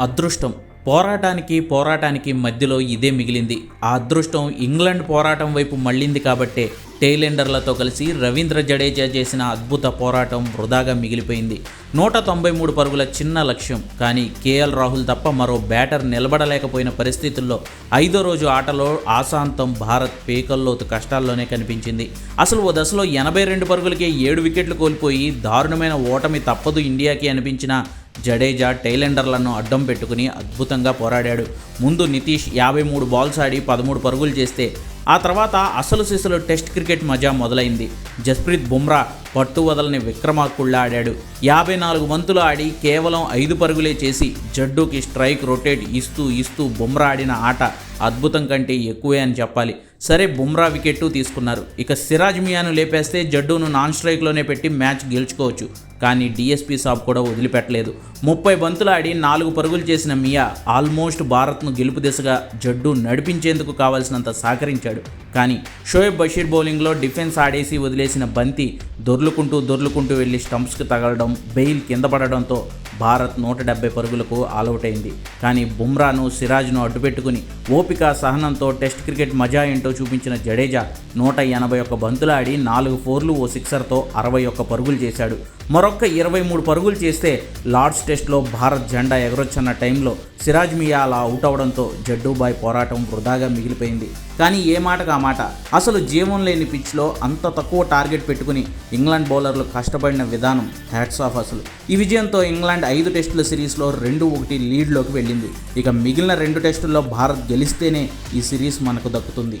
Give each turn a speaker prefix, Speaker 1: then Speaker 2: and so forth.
Speaker 1: అదృష్టం. పోరాటానికి పోరాటానికి మధ్యలో ఇదే మిగిలింది. ఆ అదృష్టం ఇంగ్లాండ్ పోరాటం వైపు మళ్ళింది కాబట్టే టైలెండర్లతో కలిసి రవీంద్ర జడేజా చేసిన అద్భుత పోరాటం వృధాగా మిగిలిపోయింది. నూట తొంభై మూడు పరుగుల చిన్న లక్ష్యం. కానీ కేఎల్ రాహుల్ తప్ప మరో బ్యాటర్ నిలబడలేకపోయిన పరిస్థితుల్లో ఐదో రోజు ఆటలో ఆశాంతం భారత్ పేకల్లోతు కష్టాల్లోనే కనిపించింది. అసలు ఓ దశలో ఎనభై రెండు పరుగులకే ఏడు వికెట్లు కోల్పోయి దారుణమైన ఓటమి తప్పదు ఇండియాకి అనిపించిన జడేజా టైలెండర్లను అడ్డం పెట్టుకుని అద్భుతంగా పోరాడాడు. ముందు నితీష్ యాభై మూడు బాల్స్ ఆడి పదమూడు పరుగులు చేస్తే ఆ తర్వాత అసలు సిసలు టెస్ట్ క్రికెట్ మజా మొదలైంది. జస్ప్రీత్ బుమ్రా పట్టు వదలని విక్రమార్కుళ్ళ ఆడాడు యాభై నాలుగు వంతులు ఆడి కేవలం ఐదు పరుగులే చేసి జడ్డూకి స్ట్రైక్ రొటేట్ ఇస్తూ ఇస్తూ బుమ్రా ఆడిన ఆట అద్భుతం కంటే ఎక్కువే అని చెప్పాలి. సరే బుమ్రా వికెట్టు తీసుకున్నారు. ఇక సిరాజ్ మియాను లేపేస్తే జడ్డూను నాన్ స్ట్రైక్లోనే పెట్టి మ్యాచ్ గెలుచుకోవచ్చు. కానీ డిఎస్పీ సాబ్ కూడా వదిలిపెట్టలేదు. ముప్పై బంతులు ఆడి నాలుగు పరుగులు చేసిన మియా ఆల్మోస్ట్ భారత్ను గెలుపు దిశగా జడ్డు నడిపించేందుకు కావాల్సినంత సహకరించాడు. కానీ షోయబ్ బషీర్ బౌలింగ్లో డిఫెన్స్ ఆడేసి వదిలేసిన బంతి దొర్లుకుంటూ దొర్లుకుంటూ వెళ్ళి స్టంప్స్కి తగలడం బెయిల్ కింద పడడంతో భారత్ నూట డెబ్బై పరుగులకు ఆల్అవుట్ అయింది. కానీ బుమ్రాను సిరాజ్ను అడ్డుపెట్టుకుని ఓపిక సహనంతో టెస్ట్ క్రికెట్ మజా ఏంటో చూపించిన జడేజా నూట ఎనభై ఒక్క బంతులు ఆడి నాలుగు ఫోర్లు ఓ సిక్సర్తో అరవై ఒక్క పరుగులు చేశాడు. మరొక్క ఇరవై మూడు పరుగులు చేస్తే లార్డ్స్ టెస్ట్లో భారత్ జెండా ఎగరొచ్చన్న టైంలో సిరాజ్ మియా అలా అవుట్ అవడంతో జడ్డూబాయ్ పోరాటం వృధాగా మిగిలిపోయింది. కానీ ఏ మాటకు ఆ మాట? అసలు జీవం లేని పిచ్లో అంత తక్కువ టార్గెట్ పెట్టుకుని ఇంగ్లాండ్ బౌలర్లు కష్టపడిన విధానం హ్యాట్స్ ఆఫ్ అసలు. ఈ విజయంతో ఇంగ్లాండ్ ఐదు టెస్టుల సిరీస్లో రెండు ఒకటి లీడ్లోకి వెళ్ళింది. ఇక మిగిలిన రెండు టెస్టుల్లో భారత్ గెలిస్తేనే ఈ సిరీస్ మనకు దక్కుతుంది.